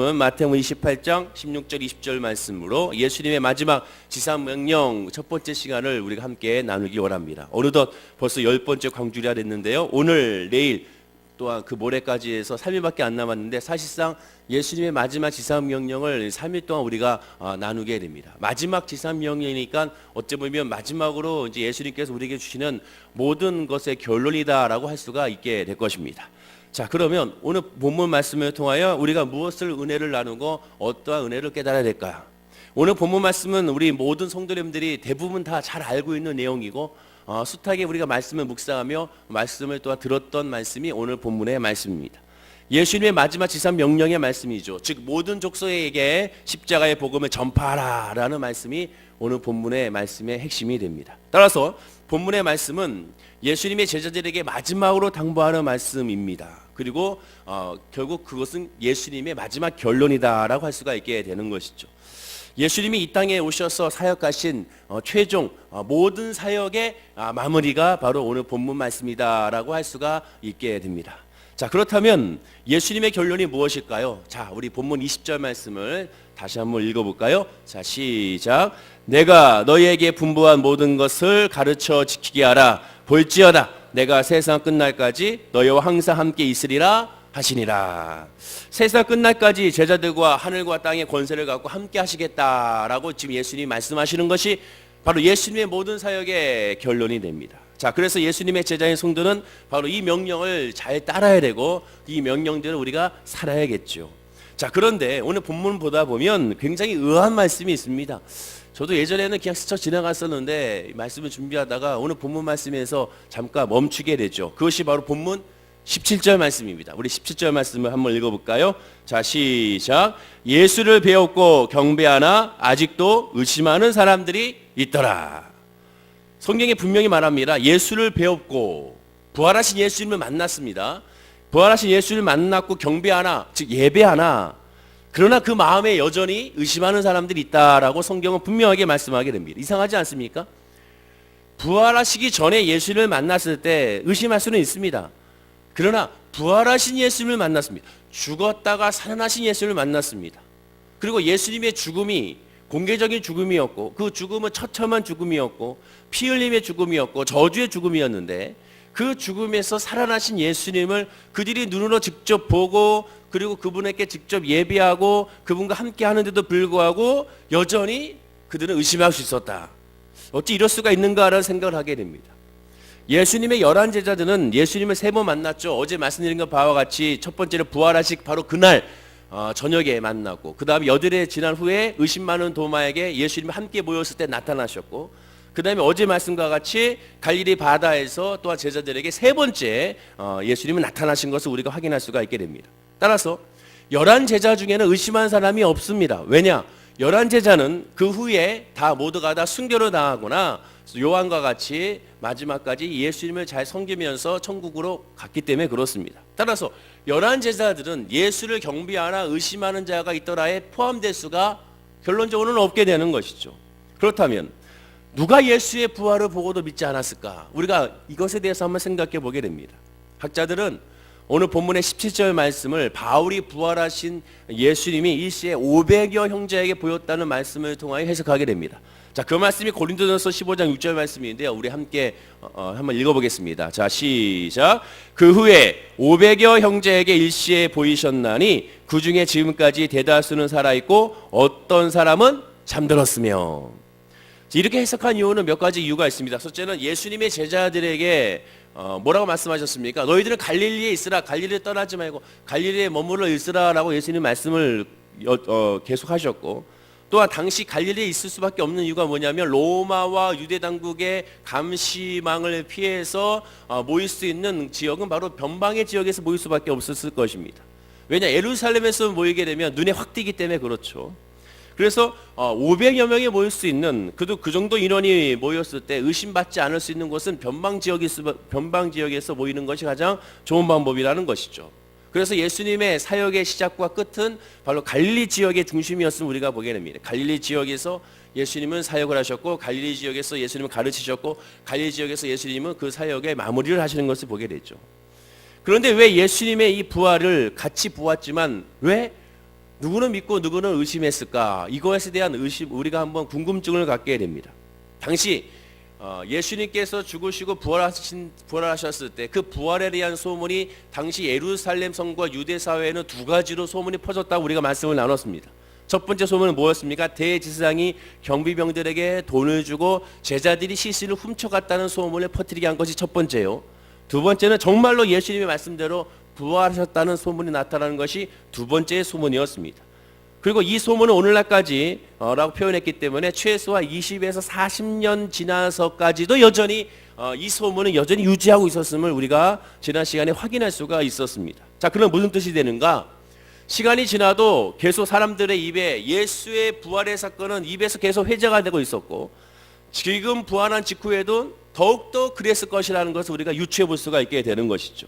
마태복음 28장 16절 20절 말씀으로 예수님의 마지막 지상 명령 첫 번째 시간을 우리가 함께 나누기 원합니다. 어느덧 벌써 열 번째 광주리가 됐는데요. 오늘 내일 또한 그 모레까지 해서 3일밖에 안 남았는데 사실상 예수님의 마지막 지상 명령을 3일 동안 우리가 아, 나누게 됩니다. 마지막 지상 명령이니까 어찌 보면 마지막으로 이제 예수님께서 우리에게 주시는 모든 것의 결론이다라고 할 수가 있게 될 것입니다. 자, 그러면 오늘 본문 말씀을 통하여 우리가 무엇을 은혜를 나누고 어떠한 은혜를 깨달아야 될까? 오늘 본문 말씀은 우리 모든 성도님들이 대부분 다 잘 알고 있는 내용이고 어, 숱하게 우리가 말씀을 묵상하며 말씀을 또한 들었던 말씀이 오늘 본문의 말씀입니다. 예수님의 마지막 지상 명령의 말씀이죠. 즉 모든 족속에게 십자가의 복음을 전파하라라는 말씀이 오늘 본문의 말씀의 핵심이 됩니다. 따라서 본문의 말씀은 예수님의 제자들에게 마지막으로 당부하는 말씀입니다. 그리고 어, 결국 그것은 예수님의 마지막 결론이다라고 할 수가 있게 되는 것이죠. 예수님이 이 땅에 오셔서 사역하신 어, 최종 어, 모든 사역의 아, 마무리가 바로 오늘 본문 말씀이다라고 할 수가 있게 됩니다. 자, 그렇다면 예수님의 결론이 무엇일까요? 자, 우리 본문 20절 말씀을 다시 한번 읽어볼까요? 자, 시작. 내가 너희에게 분부한 모든 것을 가르쳐 지키게 하라. 볼지어다. 내가 세상 끝날까지 너희와 항상 함께 있으리라 하시니라. 세상 끝날까지 제자들과 하늘과 땅의 권세를 갖고 함께 하시겠다라고 지금 예수님이 말씀하시는 것이 바로 예수님의 모든 사역의 결론이 됩니다. 자, 그래서 예수님의 제자인 성도는 바로 이 명령을 잘 따라야 되고 이 명령대로 우리가 살아야겠죠. 자, 그런데 오늘 본문 보다 보면 굉장히 의아한 말씀이 있습니다. 저도 예전에는 그냥 스쳐 지나갔었는데 말씀을 준비하다가 오늘 본문 말씀에서 잠깐 멈추게 되죠. 그것이 바로 본문 17절 말씀입니다. 우리 17절 말씀을 한번 읽어볼까요? 자, 시작. 예수를 배웠고 경배하나 아직도 의심하는 사람들이 있더라. 성경에 분명히 말합니다. 예수를 배웠고 부활하신 예수님을 만났습니다. 부활하신 예수를 만났고 경배하나 즉 예배하나 그러나 그 마음에 여전히 의심하는 사람들이 있다라고 성경은 분명하게 말씀하게 됩니다. 이상하지 않습니까? 부활하시기 전에 예수를 만났을 때 의심할 수는 있습니다. 그러나 부활하신 예수님을 만났습니다. 죽었다가 살아나신 예수를 만났습니다. 그리고 예수님의 죽음이 공개적인 죽음이었고 그 죽음은 처참한 죽음이었고 피 흘림의 죽음이었고 저주의 죽음이었는데 그 죽음에서 살아나신 예수님을 그들이 눈으로 직접 보고 그리고 그분에게 직접 예배하고 그분과 함께 하는데도 불구하고 여전히 그들은 의심할 수 있었다. 어찌 이럴 수가 있는가라는 생각을 하게 됩니다. 예수님의 열한 제자들은 예수님을 세 번 만났죠. 어제 말씀드린 것 바와 같이 첫 번째로 부활하식 바로 그날 어, 저녁에 만났고 그 다음에 여드레 지난 후에 의심 많은 도마에게 예수님이 함께 모였을 때 나타나셨고 그 다음에 어제 말씀과 같이 갈릴리 바다에서 또한 제자들에게 세 번째 어, 예수님이 나타나신 것을 우리가 확인할 수가 있게 됩니다. 따라서 열한 제자 중에는 의심한 사람이 없습니다. 왜냐? 열한 제자는 그 후에 다 모두가 다 순교를 당하거나 요한과 같이 마지막까지 예수님을 잘 섬기면서 천국으로 갔기 때문에 그렇습니다. 따라서 열한 제자들은 예수를 경비하나 의심하는 자가 있더라에 포함될 수가 결론적으로는 없게 되는 것이죠. 그렇다면 누가 예수의 부활을 보고도 믿지 않았을까? 우리가 이것에 대해서 한번 생각해 보게 됩니다. 학자들은 오늘 본문의 17절 말씀을 바울이 부활하신 예수님이 일시에 500여 형제에게 보였다는 말씀을 통하여 해석하게 됩니다. 자, 그 말씀이 고린도전서 15장 6절 말씀인데요. 우리 함께 어, 어, 한번 읽어보겠습니다. 자, 시작. 그 후에 500여 형제에게 일시에 보이셨나니 그 중에 지금까지 대다수는 살아있고 어떤 사람은 잠들었으며 이렇게 해석한 이유는 몇 가지 이유가 있습니다. 첫째는 예수님의 제자들에게 어, 뭐라고 말씀하셨습니까? 너희들은 갈릴리에 있으라. 갈릴리에 떠나지 말고 갈릴리에 머물러 있으라라고 예수님 말씀을 여, 어, 계속하셨고 또한 당시 갈릴리에 있을 수밖에 없는 이유가 뭐냐면 로마와 유대 당국의 감시망을 피해서 어, 모일 수 있는 지역은 바로 변방의 지역에서 모일 수밖에 없었을 것입니다. 왜냐 예루살렘에서 모이게 되면 눈에 확 띄기 때문에 그렇죠. 그래서 500여 명이 모일 수 있는 그도 그 정도 인원이 모였을 때 의심받지 않을 수 있는 곳은 변방 지역이 변방 지역에서 모이는 것이 가장 좋은 방법이라는 것이죠. 그래서 예수님의 사역의 시작과 끝은 바로 갈릴리 지역의 중심이었음을 우리가 보게 됩니다. 갈릴리 지역에서 예수님은 사역을 하셨고 갈릴리 지역에서 예수님은 가르치셨고 갈릴리 지역에서 예수님은 그 사역의 마무리를 하시는 것을 보게 되죠. 그런데 왜 예수님의 이 부활을 같이 보았지만 왜 누구는 믿고 누구는 의심했을까? 이것에 대한 의심 우리가 한번 궁금증을 갖게 됩니다. 당시 어, 예수님께서 죽으시고 부활하신 부활하셨을 때 그 부활에 대한 소문이 당시 예루살렘 성과 유대 사회에는 두 가지로 소문이 퍼졌다고 우리가 말씀을 나눴습니다. 첫 번째 소문은 뭐였습니까? 대지상이 경비병들에게 돈을 주고 제자들이 시신을 훔쳐갔다는 소문을 퍼뜨리게 한 것이 첫 번째요. 두 번째는 정말로 예수님의 말씀대로 부활하셨다는 소문이 나타나는 것이 두 번째의 소문이었습니다. 그리고 이 소문은 오늘날까지 어, 라고 표현했기 때문에 최소한 20에서 40년 지나서까지도 여전히 어, 이 소문은 여전히 유지하고 있었음을 우리가 지난 시간에 확인할 수가 있었습니다. 자, 그럼 무슨 뜻이 되는가? 시간이 지나도 계속 사람들의 입에 예수의 부활의 사건은 입에서 계속 회자가 되고 있었고 지금 부활한 직후에도 더욱더 그랬을 것이라는 것을 우리가 유추해 볼 수가 있게 되는 것이죠.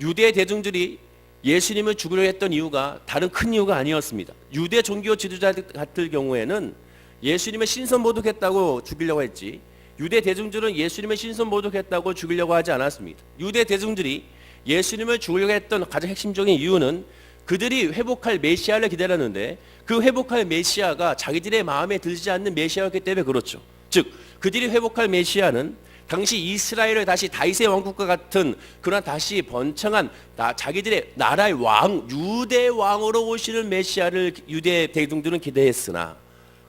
유대 대중들이 예수님을 죽으려 했던 이유가 다른 큰 이유가 아니었습니다. 유대 종교 지도자들 같은 경우에는 예수님의 신선 모독했다고 죽이려고 했지 유대 대중들은 예수님의 신선 모독했다고 죽이려고 하지 않았습니다. 유대 대중들이 예수님을 죽이려고 했던 가장 핵심적인 이유는 그들이 회복할 메시아를 기다렸는데 그 회복할 메시아가 자기들의 마음에 들지 않는 메시아였기 때문에 그렇죠. 즉 그들이 회복할 메시아는 당시 이스라엘을 다시 다윗의 왕국과 같은 그런 다시 번창한 나, 자기들의 나라의 왕 유대 왕으로 오시는 메시아를 유대 대중들은 기대했으나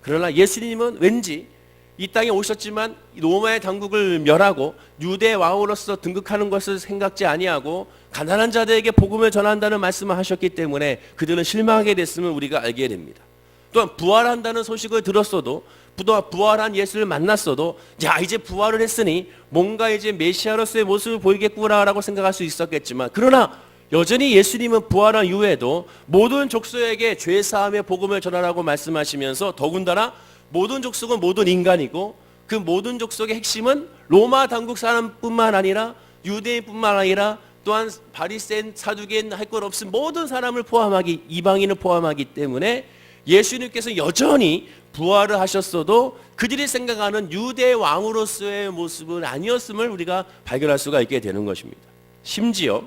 그러나 예수님은 왠지 이 땅에 오셨지만 로마의 당국을 멸하고 유대 왕으로서 등극하는 것을 생각지 아니하고 가난한 자들에게 복음을 전한다는 말씀을 하셨기 때문에 그들은 실망하게 됐음을 우리가 알게 됩니다. 또한 부활한다는 소식을 들었어도 부활- 부활한 예수를 만났어도 야 이제 부활을 했으니 뭔가 이제 메시아로서의 모습을 보이겠구나라고 생각할 수 있었겠지만 그러나 여전히 예수님은 부활한 이후에도 모든 족속에게 죄 사함의 복음을 전하라고 말씀하시면서 더군다나 모든 족속은 모든 인간이고 그 모든 족속의 핵심은 로마 당국 사람뿐만 아니라 유대인뿐만 아니라 또한 바리새인 사두개인 할 것 없은 모든 사람을 포함하기 이방인을 포함하기 때문에 예수님께서 여전히 부활을 하셨어도 그들이 생각하는 유대 왕으로서의 모습은 아니었음을 우리가 발견할 수가 있게 되는 것입니다. 심지어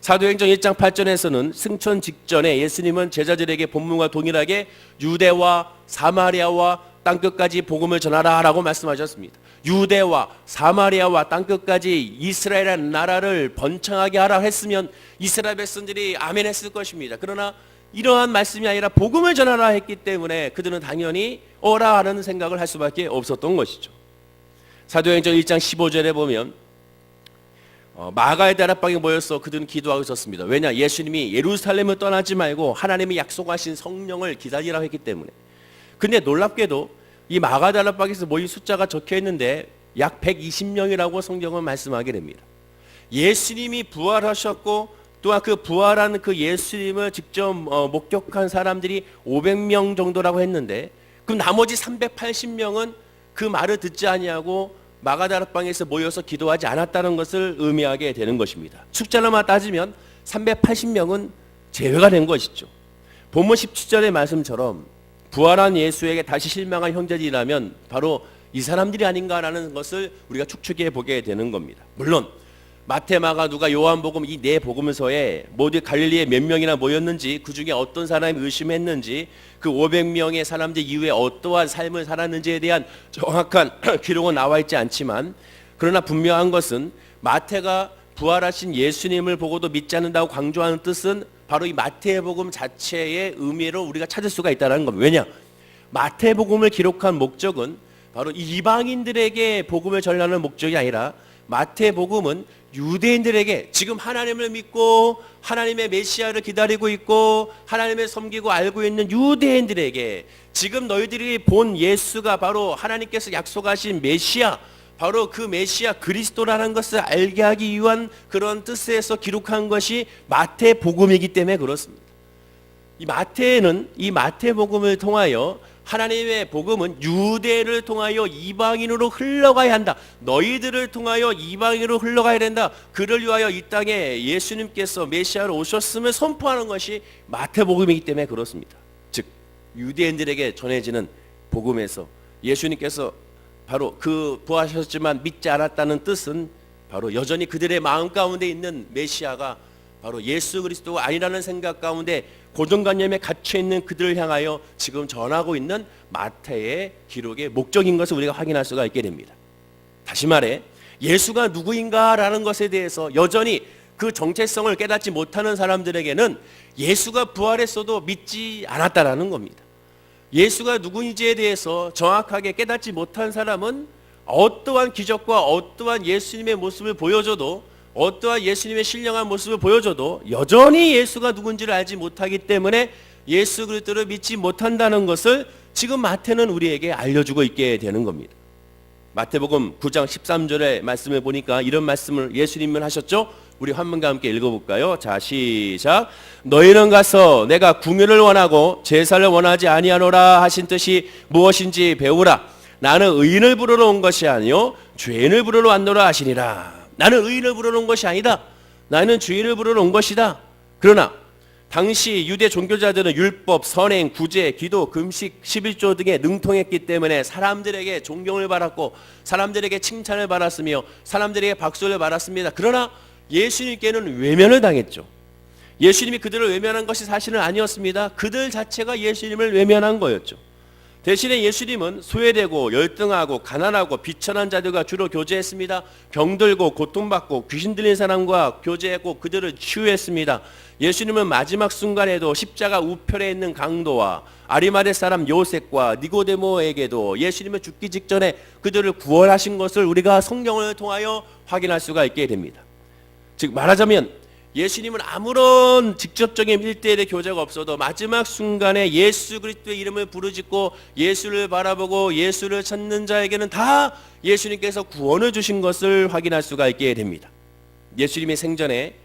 사도행전 1장 8절에서는 승천 직전에 예수님은 제자들에게 본문과 동일하게 유대와 사마리아와 땅끝까지 복음을 전하라 라고 말씀하셨습니다. 유대와 사마리아와 땅끝까지 이스라엘이라는 나라를 번창하게 하라 했으면 이스라엘 백성들이 아멘 했을 것입니다. 그러나 이러한 말씀이 아니라 복음을 전하라 했기 때문에 그들은 당연히 어라 하는 생각을 할 수밖에 없었던 것이죠. 사도행전 1장 15절에 보면 어, 마가의 다락방에 모여서 그들은 기도하고 있었습니다. 왜냐? 예수님이 예루살렘을 떠나지 말고 하나님이 약속하신 성령을 기다리라고 했기 때문에. 근데 놀랍게도 이 마가 다락방에서 모인 숫자가 적혀 있는데 약 120명이라고 성경은 말씀하게 됩니다. 예수님이 부활하셨고 또한 그 부활한 그 예수님을 직접 어, 목격한 사람들이 500명 정도라고 했는데 그럼 나머지 380명은 그 말을 듣지 아니하고 마가다락방에서 모여서 기도하지 않았다는 것을 의미하게 되는 것입니다. 숫자로만 따지면 380명은 제외가 된 것이죠. 본문 17절의 말씀처럼 부활한 예수에게 다시 실망한 형제들이라면 바로 이 사람들이 아닌가라는 것을 우리가 추측해 보게 되는 겁니다. 물론 마태, 마가, 누가, 요한복음 이 네 복음서에 모두 갈릴리에 몇 명이나 모였는지 그 중에 어떤 사람이 의심했는지 그 500명의 사람들 이후에 어떠한 삶을 살았는지에 대한 정확한 기록은 나와 있지 않지만 그러나 분명한 것은 마태가 부활하신 예수님을 보고도 믿지 않는다고 강조하는 뜻은 바로 이 마태복음 자체의 의미로 우리가 찾을 수가 있다는 겁니다. 왜냐? 마태복음을 기록한 목적은 바로 이방인들에게 복음을 전하는 목적이 아니라 마태복음은 유대인들에게 지금 하나님을 믿고 하나님의 메시아를 기다리고 있고 하나님을 섬기고 알고 있는 유대인들에게 지금 너희들이 본 예수가 바로 하나님께서 약속하신 메시아 바로 그 메시아 그리스도라는 것을 알게 하기 위한 그런 뜻에서 기록한 것이 마태복음이기 때문에 그렇습니다. 이 마태는 이 마태복음을 통하여 하나님의 복음은 유대를 통하여 이방인으로 흘러가야 한다. 너희들을 통하여 이방인으로 흘러가야 된다. 그를 위하여 이 땅에 예수님께서 메시아로 오셨음을 선포하는 것이 마태복음이기 때문에 그렇습니다. 즉 유대인들에게 전해지는 복음에서 예수님께서 바로 그 부하셨지만 믿지 않았다는 뜻은 바로 여전히 그들의 마음 가운데 있는 메시아가 바로 예수 그리스도가 아니라는 생각 가운데 고정관념에 갇혀 있는 그들을 향하여 지금 전하고 있는 마태의 기록의 목적인 것을 우리가 확인할 수가 있게 됩니다. 다시 말해 예수가 누구인가라는 것에 대해서 여전히 그 정체성을 깨닫지 못하는 사람들에게는 예수가 부활했어도 믿지 않았다라는 겁니다. 예수가 누구인지에 대해서 정확하게 깨닫지 못한 사람은 어떠한 기적과 어떠한 예수님의 모습을 보여줘도 어떠한 예수님의 신령한 모습을 보여줘도 여전히 예수가 누군지를 알지 못하기 때문에 예수 그리스도를 믿지 못한다는 것을 지금 마태는 우리에게 알려주고 있게 되는 겁니다. 마태복음 9장 13절의 말씀을 보니까 이런 말씀을 예수님은 하셨죠? 우리 한문과 함께 읽어볼까요? 자 시작 너희는 가서 내가 궁유를 원하고 제사를 원하지 아니하노라 하신 뜻이 무엇인지 배우라 나는 의인을 부르러 온 것이 아니요 죄인을 부르러 왔노라 하시니라 나는 의인을 부르러 온 것이 아니다 나는 죄인을 부르러 온 것이다 그러나 당시 유대 종교자들은 율법, 선행, 구제, 기도, 금식, 11조 등에 능통했기 때문에 사람들에게 존경을 받았고 사람들에게 칭찬을 받았으며 사람들에게 박수를 받았습니다. 그러나 예수님께는 외면을 당했죠. 예수님이 그들을 외면한 것이 사실은 아니었습니다. 그들 자체가 예수님을 외면한 거였죠. 대신에 예수님은 소외되고 열등하고 가난하고 비천한 자들과 주로 교제했습니다. 병들고 고통받고 귀신 들린 사람과 교제했고 그들을 치유했습니다. 예수님은 마지막 순간에도 십자가 우편에 있는 강도와 아리마대 사람 요셉과 니고데모에게도 예수님은 죽기 직전에 그들을 구원하신 것을 우리가 성경을 통하여 확인할 수가 있게 됩니다. 즉 말하자면 예수님은 아무런 직접적인 일대일의 교제가 없어도 마지막 순간에 예수 그리스도의 이름을 부르짖고 예수를 바라보고 예수를 찾는 자에게는 다 예수님께서 구원을 주신 것을 확인할 수가 있게 됩니다. 예수님의 생전에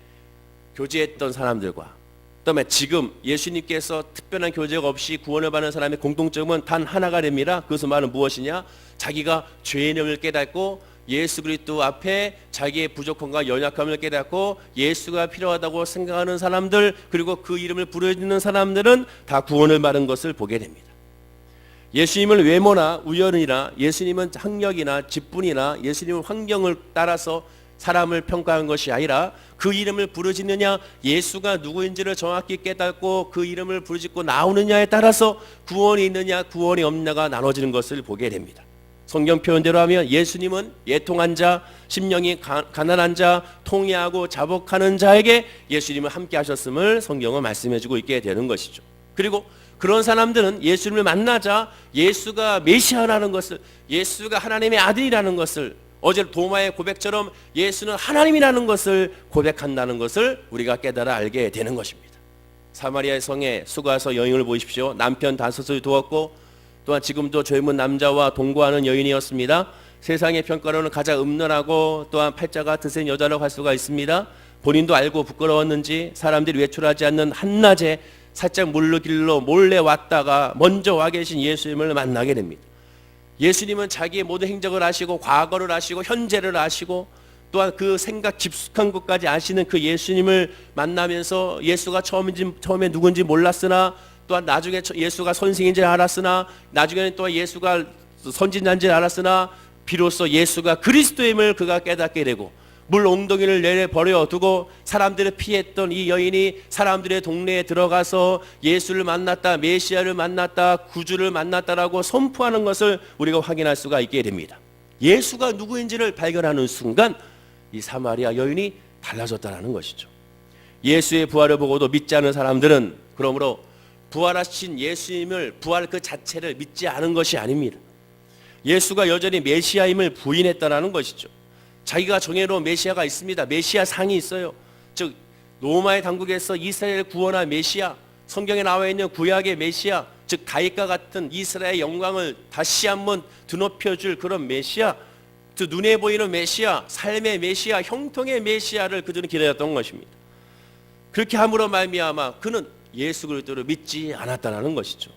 교제했던 사람들과 그다음에 지금 예수님께서 특별한 교제가 없이 구원을 받는 사람의 공통점은 단 하나가 됩니다. 그것은 말은 무엇이냐? 자기가 죄인임을 깨닫고 예수 그리스도 앞에 자기의 부족함과 연약함을 깨닫고 예수가 필요하다고 생각하는 사람들 그리고 그 이름을 부르짖는 사람들은 다 구원을 받은 것을 보게 됩니다. 예수님을 외모나 우연이나 예수님은 학력이나 직분이나 예수님은 환경을 따라서 사람을 평가한 것이 아니라 그 이름을 부르짖느냐 예수가 누구인지를 정확히 깨닫고 그 이름을 부르짖고 나오느냐에 따라서 구원이 있느냐 구원이 없느냐가 나눠지는 것을 보게 됩니다. 성경 표현대로 하면 예수님은 예통한 자, 심령이 가, 가난한 자, 통회하고 자복하는 자에게 예수님을 함께 하셨음을 성경은 말씀해 주고 있게 되는 것이죠. 그리고 그런 사람들은 예수님을 만나자 예수가 메시아라는 것을 예수가 하나님의 아들이라는 것을 어제 도마의 고백처럼 예수는 하나님이라는 것을 고백한다는 것을 우리가 깨달아 알게 되는 것입니다. 사마리아 성에 수가서 여인을 보십시오. 남편 다섯을 두었고 또한 지금도 젊은 남자와 동거하는 여인이었습니다. 세상의 평가로는 가장 음란하고 또한 팔자가 드센 여자라고 할 수가 있습니다. 본인도 알고 부끄러웠는지 사람들이 외출하지 않는 한낮에 살짝 물길로 몰래 왔다가 먼저 와 계신 예수님을 만나게 됩니다. 예수님은 자기의 모든 행적을 아시고 과거를 아시고 현재를 아시고 또한 그 생각 깊숙한 것까지 아시는 그 예수님을 만나면서 예수가 처음인지 처음에 누군지 몰랐으나 또한 나중에 예수가 선생인지 알았으나 나중에는 또 예수가 선진자인지 알았으나 비로소 예수가 그리스도임을 그가 깨닫게 되고 물 엉덩이를 내려 버려 두고 사람들을 피했던 이 여인이 사람들의 동네에 들어가서 예수를 만났다, 메시아를 만났다, 구주를 만났다라고 선포하는 것을 우리가 확인할 수가 있게 됩니다. 예수가 누구인지를 발견하는 순간 이 사마리아 여인이 달라졌다라는 것이죠. 예수의 부활을 보고도 믿지 않은 사람들은 그러므로 부활하신 예수님을 부활 그 자체를 믿지 않은 것이 아닙니다. 예수가 여전히 메시아임을 부인했다라는 것이죠. 자기가 정해놓은 메시아가 있습니다. 메시아 상이 있어요. 즉 로마의 당국에서 이스라엘 구원할 메시아, 성경에 나와 있는 구약의 메시아, 즉 다윗과 같은 이스라엘 영광을 다시 한번 드높여 줄 그런 메시아, 그 눈에 보이는 메시아, 삶의 메시아, 형통의 메시아를 그들은 기다렸던 것입니다. 그렇게 함으로 말미암아 그는 예수 그리스도를 믿지 않았다는 것이죠.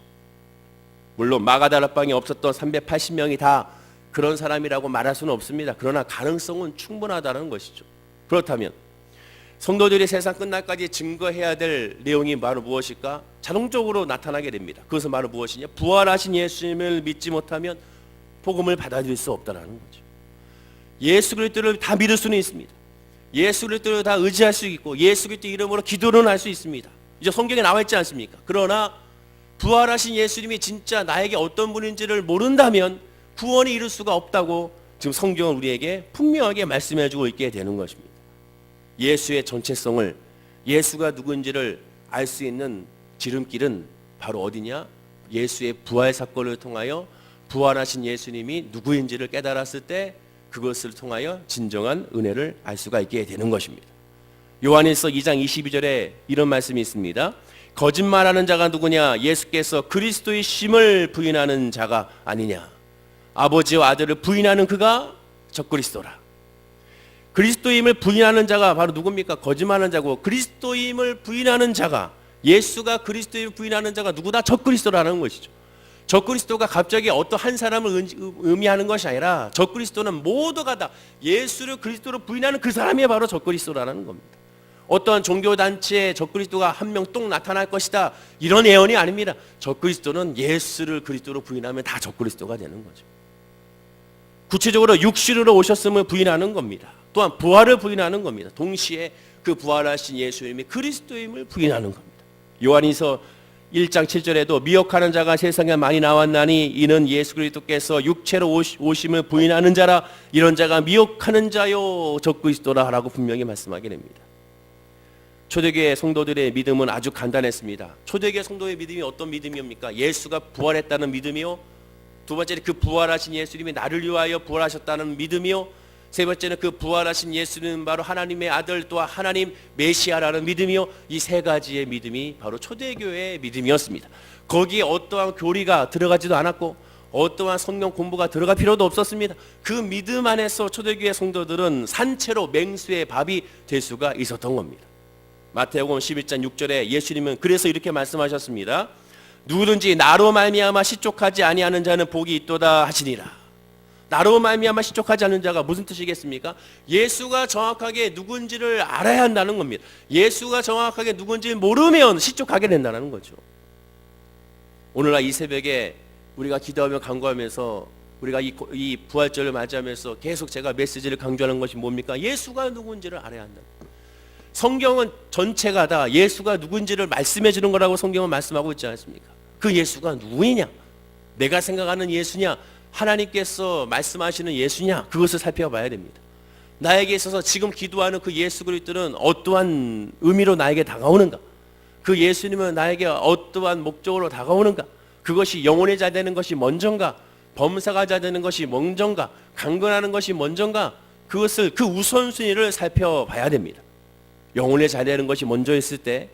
물론 마가다락방에 없었던 380명이 다 그런 사람이라고 말할 수는 없습니다. 그러나 가능성은 충분하다는 것이죠. 그렇다면 성도들이 세상 끝날까지 증거해야 될 내용이 바로 무엇일까? 자동적으로 나타나게 됩니다. 그것은 바로 무엇이냐? 부활하신 예수님을 믿지 못하면 복음을 받아들일 수 없다는 거죠. 예수 그리스도를 다 믿을 수는 있습니다. 예수 그리스도를 다 의지할 수 있고 예수 그리스도 이름으로 기도는 할 수 있습니다. 이제 성경에 나와 있지 않습니까? 그러나 부활하신 예수님이 진짜 나에게 어떤 분인지를 모른다면 구원이 이룰 수가 없다고 지금 성경은 우리에게 분명하게 말씀해 주고 있게 되는 것입니다. 예수의 전체성을 예수가 누군지를 알 수 있는 지름길은 바로 어디냐? 예수의 부활 사건을 통하여 부활하신 예수님이 누구인지를 깨달았을 때 그것을 통하여 진정한 은혜를 알 수가 있게 되는 것입니다. 요한일서 2장 22절에 이런 말씀이 있습니다. 거짓말하는 자가 누구냐? 예수께서 그리스도의 심을 부인하는 자가 아니냐? 아버지와 아들을 부인하는 그가 적그리스도라. 그리스도임을 부인하는 자가 바로 누굽니까? 거짓말하는 자고 그리스도임을 부인하는 자가 예수가 그리스도임을 부인하는 자가 누구다? 적그리스도라는 것이죠. 적그리스도가 갑자기 어떤 한 사람을 은- 의미하는 것이 아니라 적그리스도는 모두가 다 예수를 그리스도로 부인하는 그 사람이 바로 적그리스도라는 겁니다. 어떠한 종교 단체에 적그리스도가 한 명 똥 나타날 것이다 이런 예언이 아닙니다. 적그리스도는 예수를 그리스도로 부인하면 다 적그리스도가 되는 거죠. 구체적으로 육신으로 오셨음을 부인하는 겁니다. 또한 부활을 부인하는 겁니다. 동시에 그 부활하신 예수님이 그리스도임을 부인하는 겁니다. 요한이서 1장 7절에도 미혹하는 자가 세상에 많이 나왔나니 이는 예수 그리스도께서 육체로 오심을 부인하는 자라 이런 자가 미혹하는 자요 적그리스도라라고 분명히 말씀하게 됩니다. 초대교회 성도들의 믿음은 아주 간단했습니다. 초대교회 성도의 믿음이 어떤 믿음입니까? 예수가 부활했다는 믿음이요. 두 번째는 그 부활하신 예수님이 나를 위하여 부활하셨다는 믿음이요. 세 번째는 그 부활하신 예수는 바로 하나님의 아들 또한 하나님 메시아라는 믿음이요. 이 세 가지의 믿음이 바로 초대교회의 믿음이었습니다. 거기에 어떠한 교리가 들어가지도 않았고 어떠한 성경 공부가 들어갈 필요도 없었습니다. 그 믿음 안에서 초대교회 성도들은 산채로 맹수의 밥이 될 수가 있었던 겁니다. 마태복음 11장 6절에 예수님은 그래서 이렇게 말씀하셨습니다. 누구든지 나로 말미암아 시족하지 아니하는 자는 복이 있도다 하시니라. 나로 말미암아 시족하지 않는 자가 무슨 뜻이겠습니까? 예수가 정확하게 누군지를 알아야 한다는 겁니다. 예수가 정확하게 누군지 모르면 시족하게 된다는 거죠. 오늘날 이 새벽에 우리가 기도하며 간구하면서 우리가 이, 고- 이 부활절을 맞이하면서 계속 제가 메시지를 강조하는 것이 뭡니까? 예수가 누군지를 알아야 한다. 성경은 전체가 다 예수가 누군지를 말씀해 주는 거라고 성경은 말씀하고 있지 않습니까? 그 예수가 누구이냐? 내가 생각하는 예수냐? 하나님께서 말씀하시는 예수냐? 그것을 살펴봐야 됩니다. 나에게 있어서 지금 기도하는 그 예수 그리스도는 어떠한 의미로 나에게 다가오는가? 그 예수님은 나에게 어떠한 목적으로 다가오는가? 그것이 영혼의 자 되는 것이 먼저인가? 범사가 자 되는 것이 먼저인가? 강건하는 것이 먼저인가? 그것을 그 우선순위를 살펴봐야 됩니다. 영혼의 자 되는 것이 먼저였을 때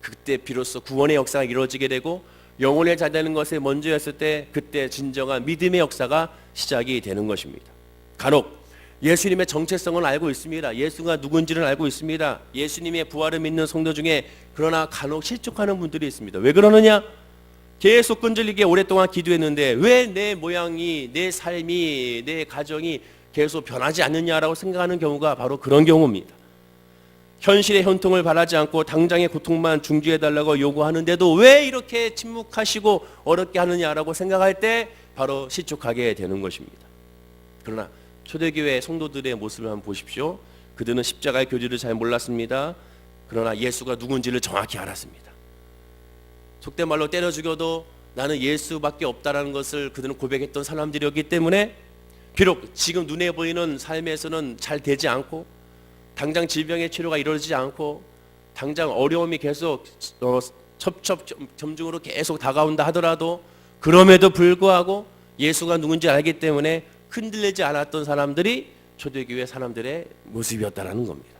그때 비로소 구원의 역사가 이루어지게 되고 영혼의 자 되는 것에 먼저였을 때 그때 진정한 믿음의 역사가 시작이 되는 것입니다. 간혹 예수님의 정체성을 알고 있습니다. 예수가 누군지를 알고 있습니다. 예수님의 부활을 믿는 성도 중에 그러나 간혹 실족하는 분들이 있습니다. 왜 그러느냐? 계속 끈질리게 오랫동안 기도했는데 왜 내 모양이 내 삶이 내 가정이 계속 변하지 않느냐라고 생각하는 경우가 바로 그런 경우입니다. 현실의 현통을 바라지 않고 당장의 고통만 중지해 달라고 요구하는데도 왜 이렇게 침묵하시고 어렵게 하느냐라고 생각할 때 바로 실족하게 되는 것입니다. 그러나 초대교회 성도들의 모습을 한번 보십시오. 그들은 십자가의 교리를 잘 몰랐습니다. 그러나 예수가 누군지를 정확히 알았습니다. 속된 말로 때려 죽여도 나는 예수밖에 없다라는 것을 그들은 고백했던 사람들이었기 때문에 비록 지금 눈에 보이는 삶에서는 잘 되지 않고 당장 질병의 치료가 이루어지지 않고 당장 어려움이 계속 어, 첩첩 점중으로 계속 다가온다 하더라도 그럼에도 불구하고 예수가 누군지 알기 때문에 흔들리지 않았던 사람들이 초대교회 사람들의 모습이었다라는 겁니다.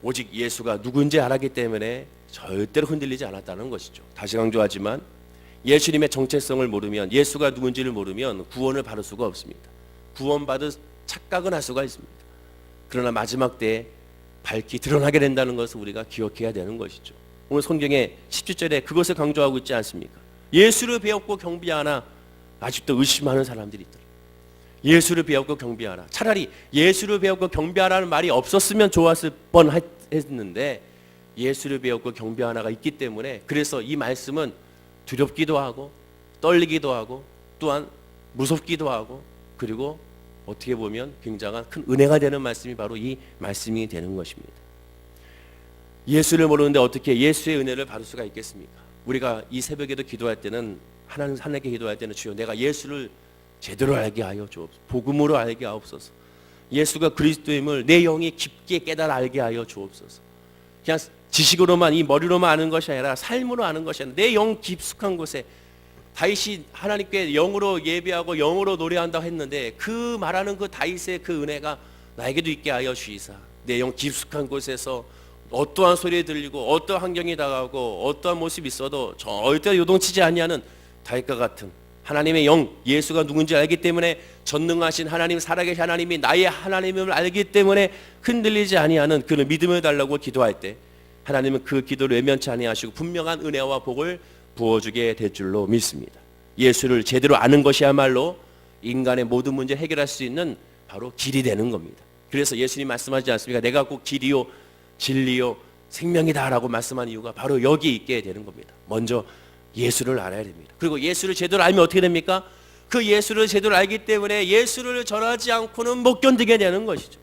오직 예수가 누군지 알았기 때문에 절대로 흔들리지 않았다는 것이죠. 다시 강조하지만 예수님의 정체성을 모르면 예수가 누군지를 모르면 구원을 받을 수가 없습니다. 구원받을 착각은 할 수가 있습니다. 그러나 마지막 때에 밝히 드러나게 된다는 것을 우리가 기억해야 되는 것이죠. 오늘 성경에 17절에 그것을 강조하고 있지 않습니까? 예수를 배웠고 경비하나 아직도 의심하는 사람들이 있더라. 예수를 배웠고 경비하라. 차라리 예수를 배웠고 경비하라는 말이 없었으면 좋았을 뻔했는데 예수를 배웠고 경비하나가 있기 때문에 그래서 이 말씀은 두렵기도 하고 떨리기도 하고 또한 무섭기도 하고 그리고 어떻게 보면 굉장한 큰 은혜가 되는 말씀이 바로 이 말씀이 되는 것입니다. 예수를 모르는데 어떻게 예수의 은혜를 받을 수가 있겠습니까? 우리가 이 새벽에도 기도할 때는 하나님 하나님께 기도할 때는 주여 내가 예수를 제대로 알게 하여 주옵소서. 복음으로 알게 하옵소서. 예수가 그리스도임을 내 영이 깊게 깨달아 알게 하여 주옵소서. 그냥 지식으로만 이 머리로만 아는 것이 아니라 삶으로 아는 것이 아니라 내 영 깊숙한 곳에 다윗이 하나님께 영으로 예배하고 영으로 노래한다고 했는데 그 말하는 그 다윗의 그 은혜가 나에게도 있게 하여 주이사. 내 영 깊숙한 곳에서 어떠한 소리 들리고 어떠한 환경이 다가오고 어떠한 모습이 있어도 절대 요동치지 아니하는 다윗과 같은 하나님의 영 예수가 누군지 알기 때문에 전능하신 하나님 살아계신 하나님이 나의 하나님임을 알기 때문에 흔들리지 아니하는 그는 믿음을 달라고 기도할 때 하나님은 그 기도를 외면치 아니하시고 분명한 은혜와 복을 부어주게 될 줄로 믿습니다. 예수를 제대로 아는 것이야말로 인간의 모든 문제 해결할 수 있는 바로 길이 되는 겁니다. 그래서 예수님 말씀하지 않습니까? 내가 꼭 길이요 진리요 생명이다라고 말씀한 이유가 바로 여기 있게 되는 겁니다. 먼저 예수를 알아야 됩니다. 그리고 예수를 제대로 알면 어떻게 됩니까? 그 예수를 제대로 알기 때문에 예수를 전하지 않고는 못 견디게 되는 것이죠.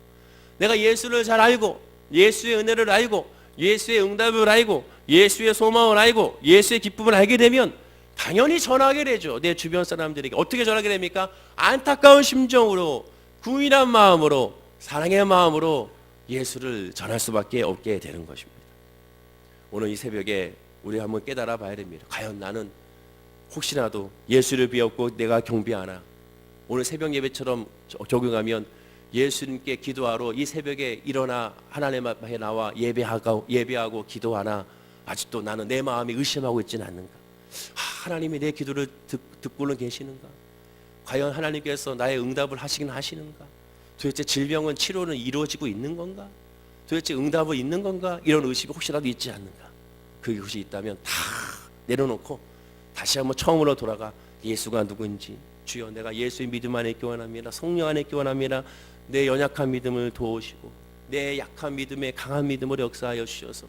내가 예수를 잘 알고 예수의 은혜를 알고 예수의 응답을 알고 예수의 소망을 알고 예수의 기쁨을 알게 되면 당연히 전하게 되죠. 내 주변 사람들에게 어떻게 전하게 됩니까? 안타까운 심정으로 구인한 마음으로 사랑의 마음으로 예수를 전할 수밖에 없게 되는 것입니다. 오늘 이 새벽에 우리 한번 깨달아 봐야 됩니다. 과연 나는 혹시라도 예수를 비웠고 내가 경비하나 오늘 새벽 예배처럼 적용하면 예수님께 기도하러 이 새벽에 일어나 하나님 앞에 나와 예배하고 예배하고 기도하나 아직도 나는 내 마음이 의심하고 있지는 않는가? 아, 하나님이 내 기도를 듣, 듣고는 계시는가? 과연 하나님께서 나의 응답을 하시긴 하시는가? 도대체 질병은 치료는 이루어지고 있는 건가? 도대체 응답은 있는 건가? 이런 의식이 혹시라도 있지 않는가? 그것이 있다면 다 내려놓고 다시 한번 처음으로 돌아가 예수가 누구인지 주여 내가 예수의 믿음 안에 있기 원합니다. 성령 안에 있기 원합니다. 내 연약한 믿음을 도우시고 내 약한 믿음에 강한 믿음으로 역사하여 주셔서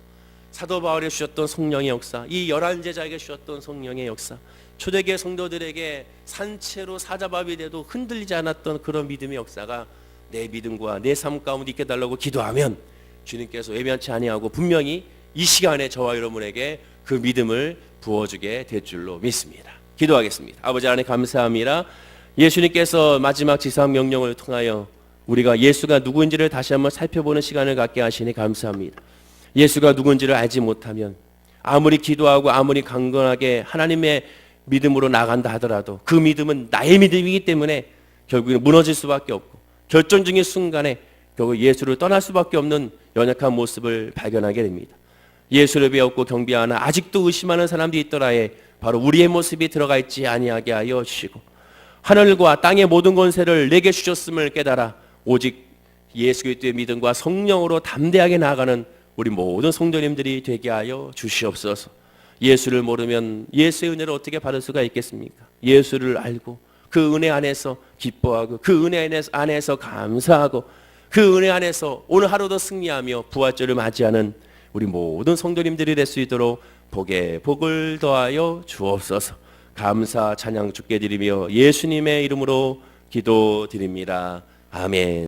사도 바울에 주셨던 성령의 역사, 이 열한 제자에게 주셨던 성령의 역사, 초대교회 성도들에게 산채로 사자밥이 돼도 흔들리지 않았던 그런 믿음의 역사가 내 믿음과 내 삶 가운데 있게 달라고 기도하면 주님께서 외면치 아니하고 분명히 이 시간에 저와 여러분에게 그 믿음을 부어주게 될 줄로 믿습니다. 기도하겠습니다. 아버지 하나님 감사합니다. 예수님께서 마지막 지상 명령을 통하여 우리가 예수가 누구인지를 다시 한번 살펴보는 시간을 갖게 하시니 감사합니다. 예수가 누군지를 알지 못하면 아무리 기도하고 아무리 강건하게 하나님의 믿음으로 나간다 하더라도 그 믿음은 나의 믿음이기 때문에 결국엔 무너질 수밖에 없고 결정적인 순간에 결국 예수를 떠날 수밖에 없는 연약한 모습을 발견하게 됩니다. 예수를 배웠고 경비하나 아직도 의심하는 사람들이 있더라에 바로 우리의 모습이 들어가 있지 아니하게 하여 주시고 하늘과 땅의 모든 권세를 내게 주셨음을 깨달아 오직 예수 그리스도의 믿음과 성령으로 담대하게 나아가는 우리 모든 성도님들이 되게 하여 주시옵소서. 예수를 모르면 예수의 은혜를 어떻게 받을 수가 있겠습니까? 예수를 알고 그 은혜 안에서 기뻐하고 그 은혜 안에서, 감사하고 그 은혜 안에서 오늘 하루도 승리하며 부활절을 맞이하는 우리 모든 성도님들이 될 수 있도록 복에 복을 더하여 주옵소서. 감사 찬양 주께 드리며 예수님의 이름으로 기도드립니다. 아멘.